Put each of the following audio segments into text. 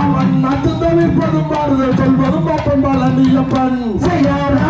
அவன் நட்டு தவிர்ப்பதும் பாருதல் சொல்வதும் அப்பன் பழனியப்பன் செய்யாரா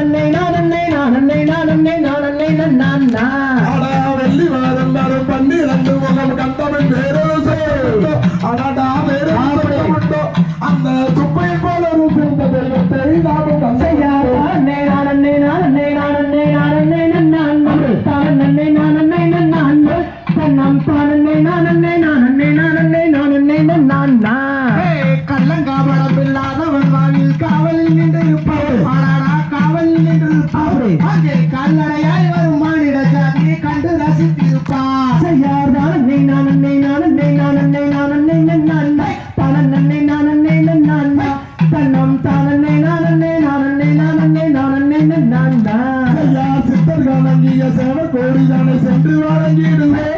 அந்த சுப்பையை போல ஒரு சிறந்த தெய்வத்தை நாமும் கண்டதுண்டோ கள்ளங்காவலம் இல்லாதவன் வாழ்வில் காவலில் நின்று இருப்பார் காவலில் நின்று இருப்பார் நான் தான்? சித்தர்கள் அங்கீக சேவர் கோடிதானே சென்று வழங்கிடுவேன்